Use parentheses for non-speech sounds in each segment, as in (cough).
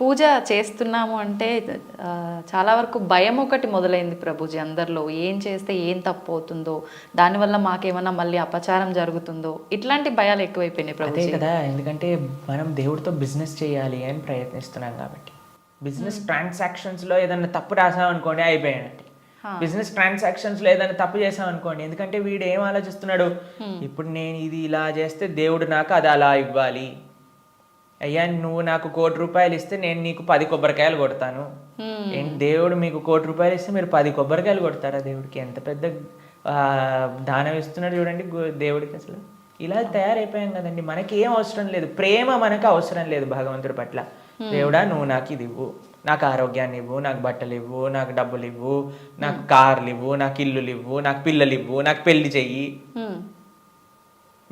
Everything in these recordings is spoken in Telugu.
పూజ చేస్తున్నాము అంటే చాలా వరకు భయం ఒకటి మొదలైంది ప్రభుజీ అందరిలో. ఏం చేస్తే ఏం తప్పు అవుతుందో దానివల్ల మాకేమన్నా మళ్ళీ అపచారం జరుగుతుందో ఇట్లాంటి భయాలు ఎక్కువైపోయినాయి ప్రభుజీ. కదా ఎందుకంటే మనం దేవుడితో బిజినెస్ చేయాలి అని ప్రయత్నిస్తున్నాం కాబట్టి. బిజినెస్ ట్రాన్సాక్షన్స్లో ఏదైనా తప్పు రాసాం అనుకోండి అయిపోయానండి. బిజినెస్ ట్రాన్సాక్షన్స్లో ఏదైనా తప్పు చేసాం అనుకోండి ఎందుకంటే వీడు ఏం ఆలోచిస్తున్నాడు? ఇప్పుడు నేను ఇది ఇలా చేస్తే దేవుడు నాకు అది అలా ఇవ్వాలి. అయ్యా నువ్వు నాకు కోటి రూపాయలు ఇస్తే నేను నీకు పది కొబ్బరికాయలు కొడతాను. ఏంటి దేవుడు మీకు కోటి రూపాయలు ఇస్తే మీరు పది కొబ్బరికాయలు కొడతారా దేవుడికి? ఎంత పెద్ద దానం ఇస్తున్నాడు చూడండి దేవుడికి అసలు. ఇలా తయారైపోయాం కదండి. మనకి ఏం అవసరం లేదు. ప్రేమ మనకు అవసరం లేదు భగవంతుడి పట్ల. దేవుడా నువ్వు నాకు ఇది ఇవ్వు. నాకు ఆరోగ్యాన్ని ఇవ్వు నాకు బట్టలు ఇవ్వు నాకు డబ్బులు ఇవ్వు నాకు కార్లు ఇవ్వు నాకు ఇల్లులు ఇవ్వు నాకు పిల్లలు ఇవ్వు నాకు పెళ్ళి చెయ్యి.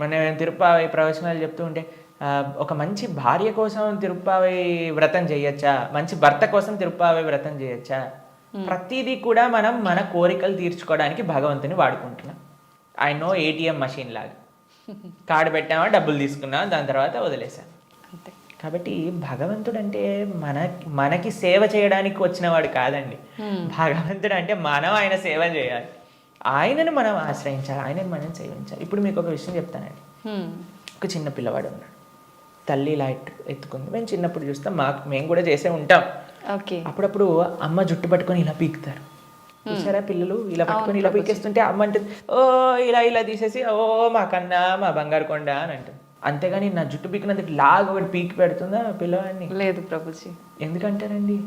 మన తిరుప్పావై ప్రవచనాలు చెప్తూ ఉంటే ఒక మంచి భార్య కోసం తిరుప్పావై వ్రతం చేయొచ్చా? మంచి భర్త కోసం తిరుప్పావై వ్రతం చేయొచ్చా? ప్రతిదీ కూడా మనం మన కోరికలు తీర్చుకోవడానికి భగవంతుని వాడుకుంటున్నాం. ఐ నో ఏటీఎం మషిన్ లాగా. (laughs) కార్డు పెట్టామా డబ్బులు తీసుకున్నాం దాని తర్వాత వదిలేసాం అంతే. కాబట్టి భగవంతుడు అంటే మన మనకి సేవ చేయడానికి వచ్చినవాడు కాదండి. భగవంతుడు అంటే మనం ఆయన సేవ చేయాలి. ఆయనను మనం ఆశ్రయించాలి ఆయనను మనం సేవించాలి. ఇప్పుడు మీకు ఒక విషయం చెప్తానండి. హ్మ్. ఒక చిన్న పిల్లవాడు ఉన్నాడు. తల్లి ఇలా ఎత్తు ఎత్తుకుంది. మేము చిన్నప్పుడు చూస్తాం మాకు మేము కూడా చేసే ఉంటాం. అప్పుడప్పుడు అమ్మ జుట్టు పట్టుకొని ఇలా పీకుతారు. చూసారా పిల్లలు? ఇలా పట్టుకొని ఇలా పీకేస్తుంటే అమ్మ అంటుంది ఓ ఇలా ఇలా తీసేసి ఓ మా కన్నా మా బంగారు కొండ అని అంటుంది. అంతేగాని నా జుట్టు పీకినందుకు లాగా ఒకటి పీకి పెడుతుందా పిల్లవాడిని? లేదు ప్రభుజీ. ఎందుకంటారండి?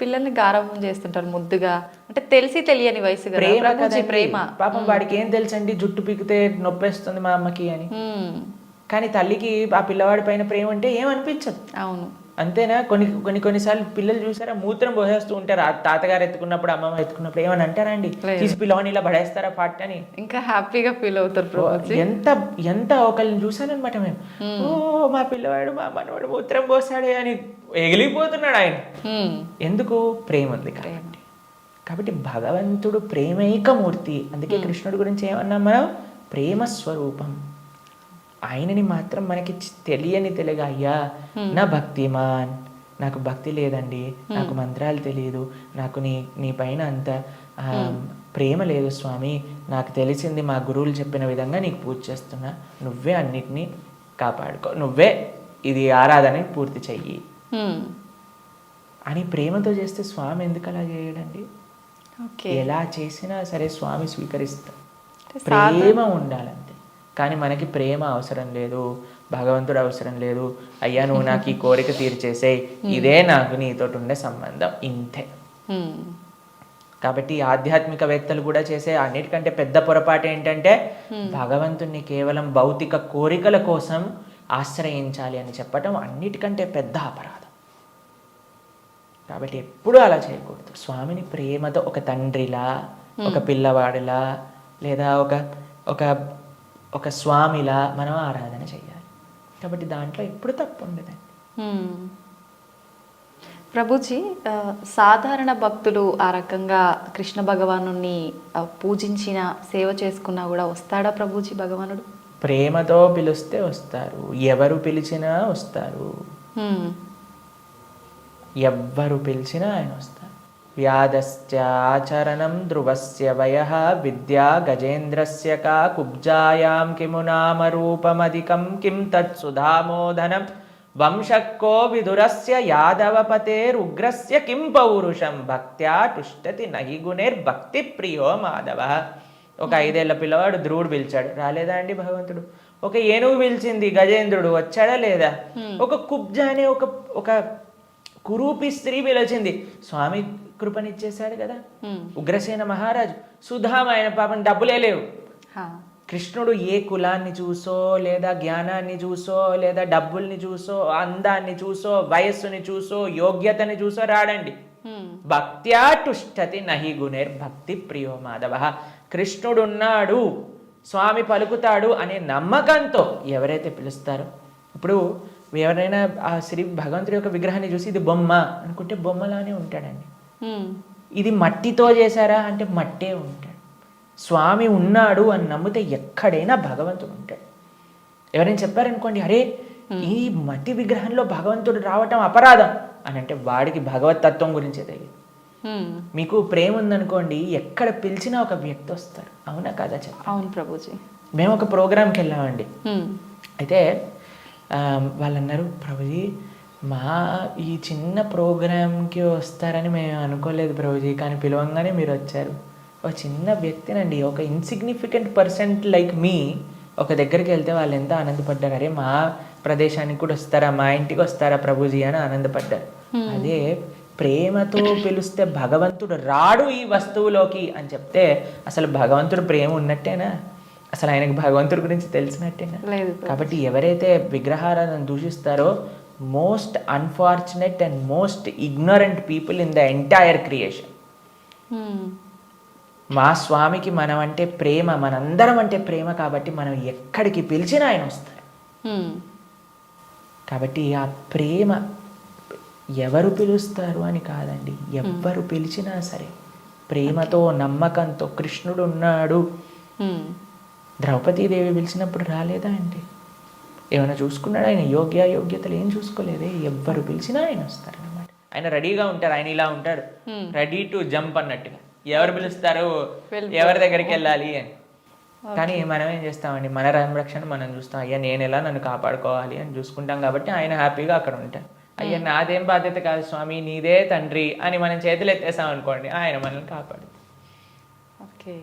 పిల్లల్ని గారాబం చేస్తుంటారు ముద్దుగా. అంటే తెలిసి తెలియని వయసు ప్రేమ. ప్రేమ. పాపం వాడికి ఏం తెలుసండి? జుట్టు పీకితే నొప్పేస్తుంది మా అమ్మకి అని. కానీ తల్లికి ఆ పిల్లవాడి పైన ప్రేమ అంటే ఏమనిపించదు అవును. అంతేనా? కొన్ని కొన్ని కొన్నిసార్లు పిల్లలు చూసారా? మూత్రం పోసేస్తూ ఉంటారు. ఆ తాతగారు ఎత్తుకున్నప్పుడు అమ్మమ్మ ఎత్తుకున్నప్పుడు ఏమని అంటారా అండి లేదు. తీసి పిల్లవాడిని ఇలా పడేస్తారా పాట్ అని? ఇంకా హ్యాపీగా ఫీల్ అవుతారు ఎంత ఎంత ఒకళ్ళని చూసానమాట మేము. ఓ మా పిల్లవాడు మా మనవాడు మూత్రం పోసాడే అని ఎగిలిపోతున్నాడు ఆయన. ఎందుకు? ప్రేమ. ఉంది కాబట్టి. కాబట్టి భగవంతుడు ప్రేమైక మూర్తి. అందుకే కృష్ణుడి గురించి ఏమన్నాం మనం? ప్రేమ స్వరూపం. ఆయనని మాత్రం మనకి తెలియని తెలుగు అయ్యా నా భక్తిమాన్. నాకు భక్తి లేదండి. నాకు మంత్రాలు తెలియదు నాకు నీ నీ పైన అంత ప్రేమ లేదు స్వామి. నాకు తెలిసింది మా గురువులు చెప్పిన విధంగా నీకు పూజ చేస్తున్నా. నువ్వే అన్నిటినీ కాపాడుకో. నువ్వే ఇది ఆరాధన పూర్తి చెయ్యి. అని ప్రేమతో చేస్తే స్వామి ఎందుకు అలా చేయడండి? ఎలా చేసినా సరే స్వామి స్వీకరిస్తాం. ప్రేమ ఉండాలంతే కానీ మనకి ప్రేమ అవసరం లేదు భగవంతుడు అవసరం లేదు. అయ్యా నువ్వు నాకు ఈ కోరిక తీర్చేసేయ్. ఇదే నాకు నీతో ఉండే సంబంధం. ఇంతే. కాబట్టి ఆధ్యాత్మికవేత్తలు కూడా చేసే అన్నిటికంటే పెద్ద పొరపాటు ఏంటంటే భగవంతుణ్ణి కేవలం భౌతిక కోరికల కోసం ఆశ్రయించాలి అని చెప్పటం అన్నిటికంటే పెద్ద అపరాధం. కాబట్టి ఎప్పుడూ అలా చేయకూడదు. స్వామిని ప్రేమతో ఒక తండ్రిలా ఒక పిల్లవాడిలా లేదా ఒక ఒక ఒక స్వామిలా మనం ఆరాధన చేయాలి కాబట్టి దాంట్లో ఎప్పుడు తప్పు ఉండదండి. ప్రభుజీ సాధారణ భక్తులు ఆ రకంగా కృష్ణ భగవాను పూజించిన సేవ చేసుకున్నా కూడా వస్తాడా ప్రభుజీ భగవానుడు? ప్రేమతో పిలిస్తే వస్తారు. ఎవరు పిలిచినా వస్తారు. ఎవ్వరు పిలిచినా ఆయన వస్తారు. వ్యాధస్య ఆచరణం ధ్రువస్య వయ విద్యా గజేంద్రస్య కా కుబ్జాయాం కిము నామ రూపమధికం కిం తత్సుధామోదనం వంశక్కో విదురస్య యాదవపతేరుగ్రస్య కిం పౌరుషం. భక్త్యా టుష్టతి నహి గుణేర్భక్తి ప్రియో మాధవ. ఒక ఐదేళ్ళ పిల్లవాడు ధ్రువుడు పిలిచాడు రాలేదా అండి భగవంతుడు? ఒక ఏనుగు పిలిచింది గజేంద్రుడు వచ్చాడా లేదా? ఒక కుబ్జ అనే ఒక ఒక కురూపి స్త్రీ పిలిచింది స్వామి కృపనిచ్చేశాడు కదా. ఉగ్రసేన మహారాజు. సుధామ ఆయన పాపం డబ్బులే లేవు. కృష్ణుడు ఏ కులాన్ని చూసో లేదా జ్ఞానాన్ని చూసో లేదా డబ్బుల్ని చూసో అందాన్ని చూసో వయస్సుని చూసో యోగ్యతని చూసో రాడండి. భక్త్యా టుష్టతి నహి గుణేర్ భక్తి ప్రియో మాధవ. కృష్ణుడున్నాడు స్వామి పలుకుతాడు అనే నమ్మకంతో ఎవరైతే పిలుస్తారో. ఇప్పుడు ఎవరైనా ఆ శ్రీ భగవంతుడి యొక్క విగ్రహాన్ని చూసి ఇది బొమ్మ అనుకుంటే బొమ్మలానే ఉంటాడండి. ఇది మట్టితో చేశారా అంటే మట్టే ఉంటాడు. స్వామి ఉన్నాడు అని నమ్మితే ఎక్కడైనా భగవంతుడు ఉంటాడు. ఎవరైనా చెప్పారనుకోండి అరే ఈ మట్టి విగ్రహంలో భగవంతుడు రావటం అపరాధం అని అంటే వాడికి భగవత్ తత్వం గురించే తెలియదు. మీకు ప్రేమ ఉందనుకోండి ఎక్కడ పిలిచినా ఒక వ్యక్తి వస్తారు. అవునా కదా చెప్ప అవును ప్రభుజీ. మేము ఒక ప్రోగ్రామ్కి వెళ్ళామండి. అయితే వాళ్ళు అన్నారు ప్రభుజీ మా ఈ చిన్న ప్రోగ్రామ్కి వస్తారని మేము అనుకోలేదు ప్రభుజీ కానీ పిలవంగానే మీరు వచ్చారు. ఒక చిన్న వ్యక్తినండి ఒక ఇన్సిగ్నిఫికెంట్ పర్సెంట్ లైక్ మీ ఒక దగ్గరికి వెళ్తే వాళ్ళు ఎంత ఆనందపడ్డారు. అరే మా ప్రదేశానికి కూడా వస్తారా మా ఇంటికి వస్తారా ప్రభుజీ అని ఆనందపడ్డారు. అదే ప్రేమతో పిలిస్తే భగవంతుడు రాడు ఈ వస్తువులోకి అని చెప్తే అసలు భగవంతుడు ప్రేమ ఉన్నట్టేనా? అసలు ఆయనకి భగవంతుడి గురించి తెలిసినట్టేనా లేదు కాబట్టి ఎవరైతే విగ్రహాలను దూషిస్తారో most unfortunate and most ignorant people in the entire creation. మా స్వామికి మనం అంటే ప్రేమ మనందరం అంటే ప్రేమ కాబట్టి మనం ఎక్కడికి పిలిచినా ఆయన వస్తారు హ్మ్. కాబట్టి ఆ ప్రేమ ఎవరు పిలుస్తారు అని కాదండి ఎవ్వరు పిలిచినా సరే ప్రేమతో నమ్మకంతో కృష్ణుడు ఉన్నాడు హ్మ్. ద్రౌపదీదేవి పిలిచినప్పుడు రాలేదా అండి? ఏమైనా చూసుకున్నాడు ఆయన? యోగ్య యోగ్యతలు ఏం చూసుకోలేదే? ఎవ్వరు పిలిచినా ఆయన వస్తారు అనమాట ఆయన రెడీగా ఉంటారు ఆయన ఇలా ఉంటాడు. రెడీ టు జంప్ అన్నట్టుగా. ఎవరు పిలుస్తారు? ఎవరి దగ్గరికి వెళ్ళాలి అని. కానీ మనం ఏం చేస్తామండి? మన సంరక్షణ మనం చూస్తాం. అయ్యా నేను ఎలా నన్ను కాపాడుకోవాలి అని చూసుకుంటాం కాబట్టి ఆయన హ్యాపీగా అక్కడ ఉంటారు అయ్యా నాదేం బాధ్యత కాదు స్వామి నీదే తండ్రి అని మనం చేతులు ఎత్తేసాం అనుకోండి ఆయన మనల్ని కాపాడు ఓకే.